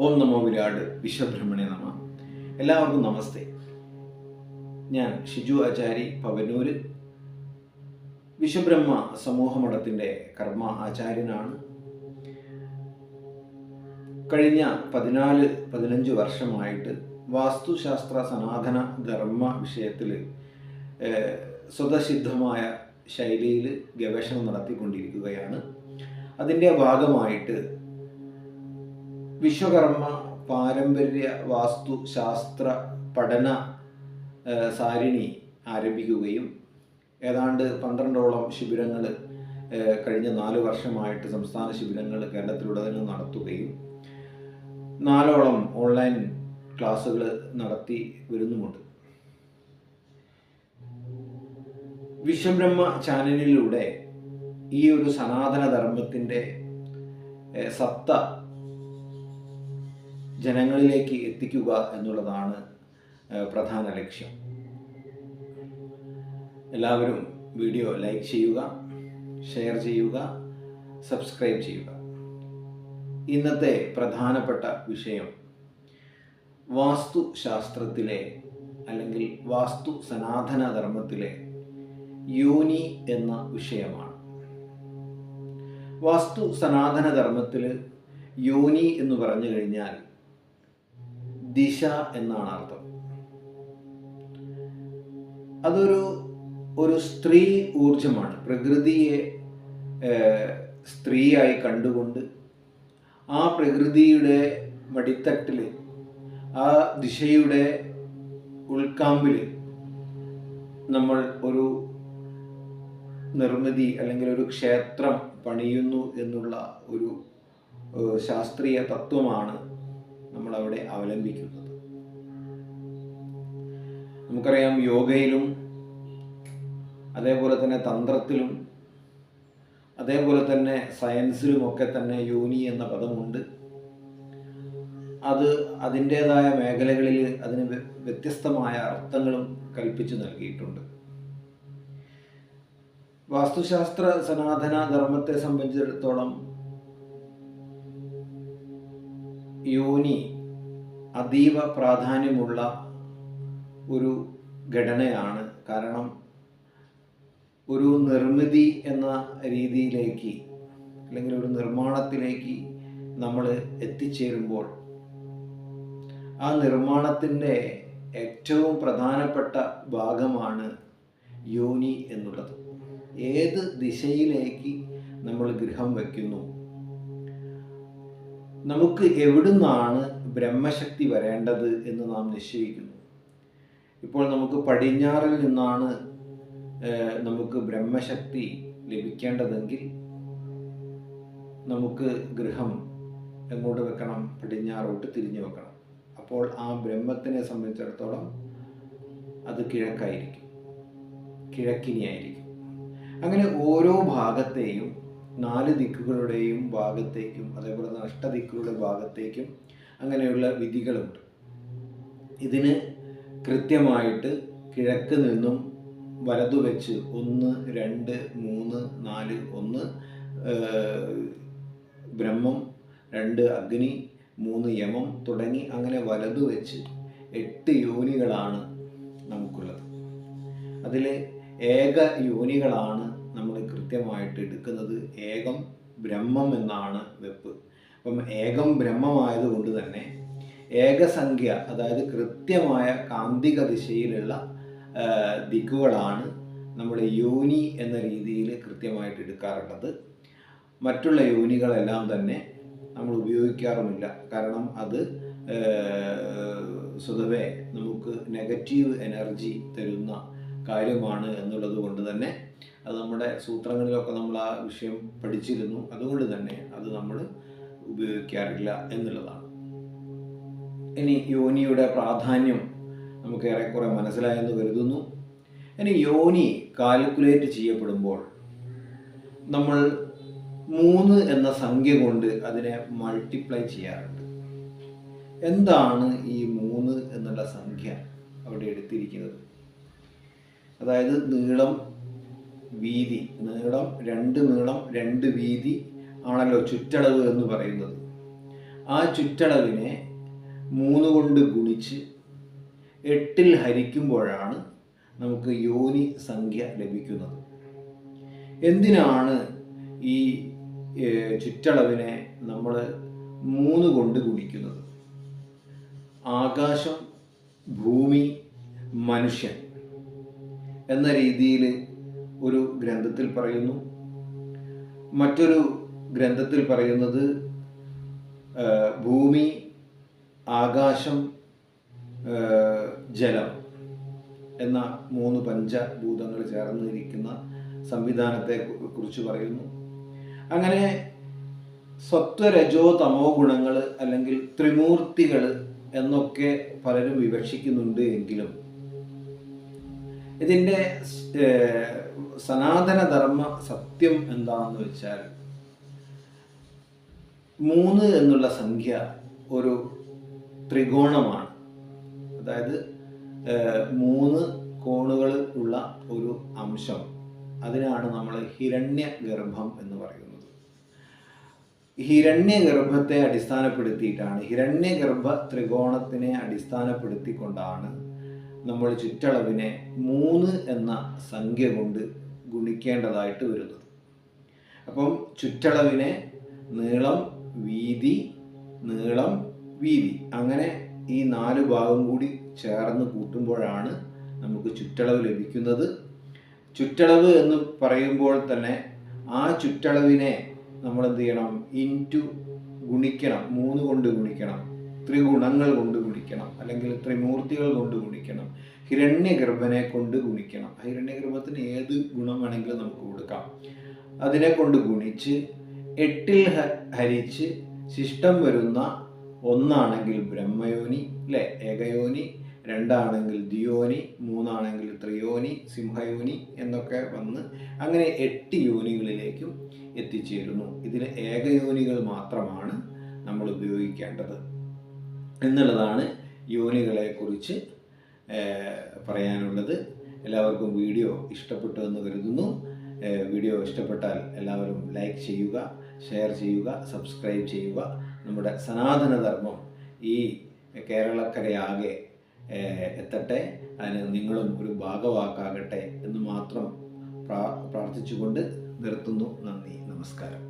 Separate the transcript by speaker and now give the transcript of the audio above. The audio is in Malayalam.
Speaker 1: ഓം നമോ വിരാട് വിശ്വബ്രഹ്മണേ നമ. എല്ലാവർക്കും നമസ്തേ. ഞാൻ ഷിജു ആചാരി പവനൂര്. വിശ്വബ്രഹ്മ സമൂഹ മഠത്തിന്റെ കർമ്മ ആചാര്യനാണ്. കഴിഞ്ഞ പതിനാല് പതിനഞ്ച് വർഷമായിട്ട് വാസ്തുശാസ്ത്ര സനാതന ധർമ്മ വിഷയത്തിൽ സ്വതസിദ്ധമായ ശൈലിയിൽ ഗവേഷണം നടത്തിക്കൊണ്ടിരിക്കുകയാണ്. അതിന്റെ ഭാഗമായിട്ട് വിശ്വകർമ്മ പാരമ്പര്യ വാസ്തു ശാസ്ത്ര പഠന സാരിണി ആരംഭിക്കുകയും ഏതാണ്ട് പന്ത്രണ്ടോളം ശിബിരങ്ങൾ കഴിഞ്ഞ നാല് വർഷമായിട്ട് സംസ്ഥാന ശിബിരങ്ങൾ കേരളത്തിലുടനീളം നടത്തുകയും നാലോളം ഓൺലൈൻ ക്ലാസ്സുകൾ നടത്തി വരുന്നുമുണ്ട്. വിശ്വബ്രഹ്മ ചാനലിലൂടെ ഈ ഒരു സനാതന ധർമ്മത്തിന്റെ സത്ത ജനങ്ങളിലേക്ക് എത്തിക്കുക എന്നുള്ളതാണ് പ്രധാന ലക്ഷ്യം. എല്ലാവരും വീഡിയോ ലൈക്ക് ചെയ്യുക ഷെയർ ചെയ്യുക സബ്സ്ക്രൈബ് ചെയ്യുക. ഇന്നത്തെ പ്രധാനപ്പെട്ട വിഷയം വാസ്തുശാസ്ത്രത്തിലെ അല്ലെങ്കിൽ വാസ്തു സനാതന ധർമ്മത്തിലെ യോനി എന്ന വിഷയമാണ്. വാസ്തു സനാതന ധർമ്മത്തിൽ യോനി എന്ന് പറഞ്ഞു കഴിഞ്ഞാൽ ദിശ എന്നാണ് അർത്ഥം. അതൊരു ഒരു സ്ത്രീ ഊർജമാണ് പ്രകൃതിയെ സ്ത്രീയായി കണ്ടുകൊണ്ട് ആ പ്രകൃതിയുടെ മടിത്തട്ടിൽ ആ ദിശയുടെ ഉൾക്കാമ്പിൽ നമ്മൾ ഒരു നിർമ്മിതി അല്ലെങ്കിൽ ഒരു ക്ഷേത്രം പണിയുന്നു എന്നുള്ള ഒരു ശാസ്ത്രീയ തത്വമാണ് നമ്മളവിടെ അവലംബിക്കുന്നത്. നമുക്കറിയാം യോഗയിലും അതേപോലെ തന്നെ തന്ത്രത്തിലും അതേപോലെ തന്നെ സയൻസിലും ഒക്കെ തന്നെ യോനി എന്ന പദമുണ്ട്. അത് അതിന്റേതായ മേഖലകളിൽ അതിന് വ്യ- വ്യത്യസ്തമായ അർത്ഥങ്ങളും കൽപ്പിച്ചു നൽകിയിട്ടുണ്ട്. വാസ്തുശാസ്ത്ര സനാതന ധർമ്മത്തെ സംബന്ധിച്ചിടത്തോളം യോനി അതീവ പ്രാധാന്യമുള്ള ഒരു ഘടനയാണ്. കാരണം ഒരു നിർമ്മിതി എന്ന രീതിയിലേക്ക് അല്ലെങ്കിൽ ഒരു നിർമ്മാണത്തിലേക്ക് നമ്മൾ എത്തിച്ചേരുമ്പോൾ ആ നിർമ്മാണത്തിന്റെ ഏറ്റവും പ്രധാനപ്പെട്ട ഭാഗമാണ് യോനി എന്നുള്ളത്. ഏത് ദിശയിലേക്ക് നമ്മൾ ഗൃഹം വയ്ക്കുന്നു? നമുക്ക് എവിടുന്നാണ് ബ്രഹ്മശക്തി വരേണ്ടത് എന്ന് നാം നിശ്ചയിക്കുന്നു. ഇപ്പോൾ നമുക്ക് പടിഞ്ഞാറിൽ നിന്നാണ് നമുക്ക് ബ്രഹ്മശക്തി ലഭിക്കേണ്ടതെങ്കിൽ നമുക്ക് ഗൃഹം എങ്ങോട്ട് വെക്കണം? പടിഞ്ഞാറോട്ട് തിരിഞ്ഞു വെക്കണം. അപ്പോൾ ആ ബ്രഹ്മത്തിനെ സംബന്ധിച്ചിടത്തോളം അത് കിഴക്കായിരിക്കും. കിഴക്കിനിയായിരിക്കും. അങ്ങനെ ഓരോ ഭാഗത്തെയും നാല് ദിക്കുകളുടെയും ഭാഗത്തേക്കും അതേപോലെ തന്നെ അഷ്ടദിക്കുകളുടെ ഭാഗത്തേക്കും അങ്ങനെയുള്ള വിധികളുണ്ട്. ഇതിന് കൃത്യമായിട്ട് കിഴക്ക് നിന്നും വലതു വെച്ച് ഒന്ന് രണ്ട് മൂന്ന് നാല് ഒന്ന് ബ്രഹ്മം രണ്ട് അഗ്നി മൂന്ന് യമം തുടങ്ങി അങ്ങനെ വലതു വെച്ച് എട്ട് യോനികളാണ് നമുക്കുള്ളത്. അതിൽ ഏക യോനികളാണ് കൃത്യമായിട്ട് എടുക്കുന്നത് ഏകം ബ്രഹ്മം എന്നാണ് വെപ്പ്. അപ്പം ഏകം ബ്രഹ്മമായതുകൊണ്ട് തന്നെ ഏകസംഖ്യ അതായത് കൃത്യമായ കാന്തിക ദിശയിലുള്ള ദിക്കുകളാണ് നമ്മൾ യോനി എന്ന രീതിയിൽ കൃത്യമായിട്ട് എടുക്കാറുള്ളത്. മറ്റുള്ള യോനികളെല്ലാം തന്നെ നമ്മൾ ഉപയോഗിക്കാറുമില്ല. കാരണം അത് സ്വതവേ നമുക്ക് നെഗറ്റീവ് എനർജി തരുന്ന കാര്യമാണ് എന്നുള്ളത് കൊണ്ട് തന്നെ അത് നമ്മുടെ സൂത്രങ്ങളിലൊക്കെ നമ്മൾ ആ വിഷയം പഠിച്ചിരുന്നു. അതുകൊണ്ട് തന്നെ അത് നമ്മൾ ഉപയോഗിക്കാറില്ല എന്നുള്ളതാണ്. ഇനി യോനിയുടെ പ്രാധാന്യം നമുക്ക് ഏറെക്കുറെ മനസ്സിലായെന്ന് കരുതുന്നു. ഇനി യോനി കാൽക്കുലേറ്റ് ചെയ്യപ്പെടുമ്പോൾ നമ്മൾ മൂന്ന് എന്ന സംഖ്യ കൊണ്ട് അതിനെ മൾട്ടിപ്ലൈ ചെയ്യാറുണ്ട്. എന്താണ് ഈ മൂന്ന് എന്നുള്ള സംഖ്യ അവിടെ എടുത്തിരിക്കുന്നത്? അതായത് നീളം വീതി. നീളം രണ്ട് നീളം രണ്ട് വീതി ആണല്ലോ ചുറ്റളവ് എന്ന് പറയുന്നത്. ആ ചുറ്റളവിനെ മൂന്ന് കൊണ്ട് ഗുണിച്ച് എട്ടിൽ ഹരിക്കുമ്പോഴാണ് നമുക്ക് യോനി സംഖ്യ ലഭിക്കുന്നത്. എന്തിനാണ് ഈ ചുറ്റളവിനെ നമ്മൾ മൂന്ന് കൊണ്ട് ഗുണിക്കുന്നത്? ആകാശം ഭൂമി മനുഷ്യൻ എന്ന രീതിയിൽ ഒരു ഗ്രന്ഥത്തിൽ പറയുന്നു. മറ്റൊരു ഗ്രന്ഥത്തിൽ പറയുന്നത് ഭൂമി ആകാശം ജലം എന്ന മൂന്ന് പഞ്ചഭൂതങ്ങൾ ചേർന്നിരിക്കുന്ന സംവിധാനത്തെ കുറിച്ച് പറയുന്നു. അങ്ങനെ സത്വരജോ തമോ ഗുണങ്ങൾ അല്ലെങ്കിൽ ത്രിമൂർത്തികൾ എന്നൊക്കെ പലരും വിവക്ഷിക്കുന്നുണ്ട് എങ്കിലും ഇതിന്റെ സനാതനധർമ്മ സത്യം എന്താണെന്ന് വെച്ചാൽ മൂന്ന് എന്നുള്ള സംഖ്യ ഒരു ത്രികോണമാണ്. അതായത് മൂന്ന് കോണുകൾ ഉള്ള ഒരു അംശം. അതിനാണ് നമ്മൾ ഹിരണ്യ ഗർഭം എന്ന് പറയുന്നത്. ഹിരണ്യഗർഭത്തെ അടിസ്ഥാനപ്പെടുത്തിയിട്ടാണ് ഹിരണ്യഗർഭ ത്രികോണത്തിനെ അടിസ്ഥാനപ്പെടുത്തിക്കൊണ്ടാണ് നമ്മൾ ചുറ്റളവിനെ മൂന്ന് എന്ന സംഖ്യ കൊണ്ട് ഗുണിക്കേണ്ടതായിട്ട് വരുന്നത്. അപ്പം ചുറ്റളവിനെ നീളം വീതി നീളം വീതി. അങ്ങനെ ഈ നാല് ഭാഗം കൂടി ചേർന്ന് കൂട്ടുമ്പോഴാണ് നമുക്ക് ചുറ്റളവ് ലഭിക്കുന്നത്. ചുറ്റളവ് എന്ന് പറയുമ്പോൾ തന്നെ ആ ചുറ്റളവിനെ നമ്മൾ എന്ത് ചെയ്യണം? ഇന്റു ഗുണിക്കണം. മൂന്ന് കൊണ്ട് ഗുണിക്കണം. ത്രിഗുണങ്ങൾ കൊണ്ട് ഗുണിക്കണം. അല്ലെങ്കിൽ ത്രിമൂർത്തികൾ കൊണ്ട് ഗുണിക്കണം. ഹിരണ്യഗർഭനെ കൊണ്ട് ഗുണിക്കണം. ഹിരണ്യഗർഭത്തിന് ഏത് ഗുണം വേണമെങ്കിലും നമുക്ക് കൊടുക്കാം. അതിനെ കൊണ്ട് ഗുണിച്ച് എട്ടിൽ ഹരിച്ച് ശിഷ്ടം വരുന്ന ഒന്നാണെങ്കിൽ ബ്രഹ്മയോനി അല്ലെ ഏകയോനി രണ്ടാണെങ്കിൽ ദിയോനി മൂന്നാണെങ്കിൽ ത്രിയോനി സിംഹയോനി എന്നൊക്കെ വന്ന് അങ്ങനെ എട്ട് യോനികളിലേക്കും എത്തിച്ചേരുന്നു. ഇതിൽ ഏകയോനികൾ മാത്രമാണ് നമ്മൾ ഉപയോഗിക്കേണ്ടത്. എന്നുള്ളതാണ് യോനികളെ കുറിച്ച് പറയാനുള്ളത്. എല്ലാവർക്കും വീഡിയോ ഇഷ്ടപ്പെട്ടു എന്ന് കരുതുന്നു വീഡിയോ ഇഷ്ടപ്പെട്ടാൽ എല്ലാവരും ലൈക്ക് ചെയ്യുക ഷെയർ ചെയ്യുക സബ്സ്ക്രൈബ് ചെയ്യുക. നമ്മുടെ സനാതനധർമ്മം ഈ കേരളക്കരയാകെ എത്തട്ടെ. അതിന് നിങ്ങളും ഒരു ഭാഗവാക്കാകട്ടെ എന്ന് മാത്രം പ്രാർത്ഥിച്ചുകൊണ്ട് നിർത്തുന്നു. നന്ദി. നമസ്കാരം.